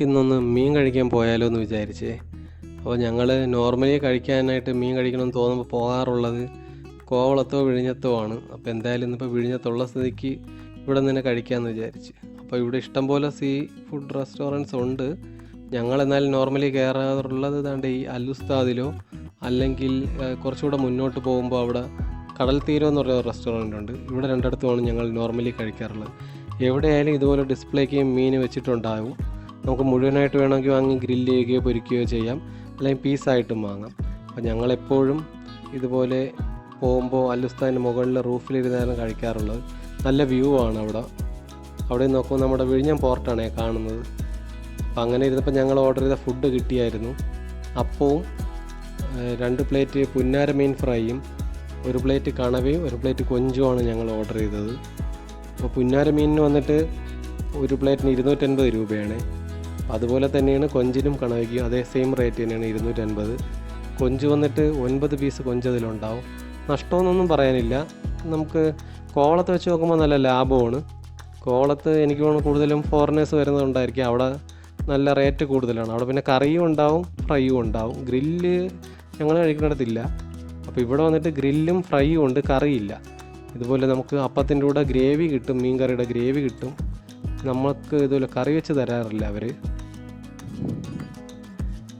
നമുക്കിന്നൊന്ന് മീൻ കഴിക്കാൻ പോയാലോ എന്ന് വിചാരിച്ചേ. അപ്പോൾ ഞങ്ങൾ നോർമലി കഴിക്കാനായിട്ട് മീൻ കഴിക്കണമെന്ന് തോന്നുമ്പോൾ പോകാറുള്ളത് കോവളത്തോ വിഴിഞ്ഞത്തോ ആണ്. അപ്പോൾ എന്തായാലും ഇന്നിപ്പോൾ വിഴിഞ്ഞത്തുള്ള സ്ഥിതിക്ക് ഇവിടെ നിന്ന് കഴിക്കാമെന്ന് വിചാരിച്ച്. അപ്പോൾ ഇവിടെ ഇഷ്ടം പോലെ സീ ഫുഡ് റെസ്റ്റോറന്റ്സ് ഉണ്ട്. ഞങ്ങൾ എന്നാലും നോർമലി കയറാറുള്ളത് ഇതാണ്ട് ഈ അലുസ്താദിലോ അല്ലെങ്കിൽ കുറച്ചുകൂടെ മുന്നോട്ട് പോകുമ്പോൾ അവിടെ കടൽ തീരം എന്ന് പറയുന്ന റെസ്റ്റോറന്റ് ഉണ്ട്. ഇവിടെ രണ്ടിടത്തുമാണ് ഞങ്ങൾ നോർമലി കഴിക്കാറുള്ളത്. എവിടെയായാലും ഇതുപോലെ ഡിസ്പ്ലേക്ക് മീൻ വെച്ചിട്ടുണ്ടാവും. നമുക്ക് മുഴുവനായിട്ട് വേണമെങ്കിൽ വാങ്ങി ഗ്രില്ല് ചെയ്യുകയോ പൊരിക്കുകയോ ചെയ്യാം. അല്ലെങ്കിൽ പീസായിട്ടും വാങ്ങാം. അപ്പോൾ ഞങ്ങളെപ്പോഴും ഇതുപോലെ പോകുമ്പോൾ അല്ലുസ്താന്റെ മുകളിൽ റൂഫിലിരുന്നാലും കഴിക്കാറുള്ളത്. നല്ല വ്യൂ ആണ് അവിടെ. അവിടെ നോക്കുമ്പോൾ നമ്മുടെ വിഴിഞ്ഞം പോർട്ടാണ് കാണുന്നത്. അപ്പോൾ അങ്ങനെ ഇരുന്നപ്പോൾ ഞങ്ങൾ ഓർഡർ ചെയ്ത ഫുഡ് കിട്ടിയായിരുന്നു. അപ്പവും രണ്ട് പ്ലേറ്റ് പുന്നാര മീൻ ഫ്രൈയും ഒരു പ്ലേറ്റ് കണവയും ഒരു പ്ലേറ്റ് കൊഞ്ചുമാണ് ഞങ്ങൾ ഓർഡർ ചെയ്തത്. അപ്പോൾ പുന്നാര മീനിന് വന്നിട്ട് ഒരു പ്ലേറ്റിന് ഇരുന്നൂറ്റൻപത് രൂപയാണ്. അതുപോലെ തന്നെയാണ് കൊഞ്ചിനും കണവയ്ക്കും അതേ സെയിം റേറ്റ് തന്നെയാണ് ഇരുന്നൂറ്റൻപത്. കൊഞ്ച് വന്നിട്ട് ഒൻപത് പീസ് കൊഞ്ച് അതിലുണ്ടാവും. നഷ്ടമൊന്നും പറയാനില്ല. നമുക്ക് കോളത്ത് വെച്ച് നോക്കുമ്പോൾ നല്ല ലാഭമാണ്. കോളത്ത് എനിക്ക് തോന്നുന്നു കൂടുതലും ഫോറിനേഴ്സ് വരുന്നതുകൊണ്ടായിരിക്കും അവിടെ നല്ല റേറ്റ് കൂടുതലാണ്. അവിടെ പിന്നെ കറിയും ഉണ്ടാവും ഫ്രൈയും ഉണ്ടാവും. ഗ്രില്ല് ഞങ്ങൾ കഴിക്കുന്നിടത്തില്ല. അപ്പോൾ ഇവിടെ വന്നിട്ട് ഗ്രില്ലും ഫ്രൈയും ഉണ്ട് കറിയില്ല. ഇതുപോലെ നമുക്ക് അപ്പത്തിന്റെ കൂടെ ഗ്രേവി കിട്ടും മീൻ കറിയുടെ ഗ്രേവി കിട്ടും. നമുക്ക് ഇതുപോലെ കറി വെച്ച് തരാറില്ല അവർ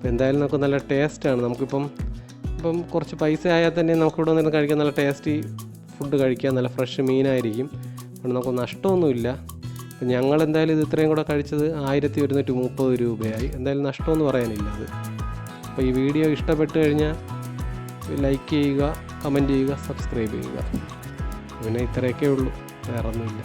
അപ്പോൾ എന്തായാലും നമുക്ക് നല്ല ടേസ്റ്റാണ് നമുക്കിപ്പം ഇപ്പം കുറച്ച് പൈസ ആയാൽ തന്നെ നമുക്കിവിടെ നിന്ന് കഴിക്കാൻ നല്ല ടേസ്റ്റി ഫുഡ് കഴിക്കാൻ നല്ല ഫ്രഷ് മീനായിരിക്കും. അതുകൊണ്ട് നമുക്ക് നഷ്ടമൊന്നുമില്ല. അപ്പം ഞങ്ങൾ എന്തായാലും ഇത് ഇത്രയും കൂടെ കഴിച്ചത് ആയിരത്തി ഒരുന്നൂറ്റി മുപ്പത് രൂപയായി. എന്തായാലും നഷ്ടമൊന്നും പറയാനില്ല അത്. അപ്പോൾ ഈ വീഡിയോ ഇഷ്ടപ്പെട്ട് കഴിഞ്ഞാൽ ലൈക്ക് ചെയ്യുക കമന്റ് ചെയ്യുക സബ്സ്ക്രൈബ് ചെയ്യുക. പിന്നെ ഇത്രയൊക്കെ ഉള്ളൂ. വേറൊന്നുമില്ല.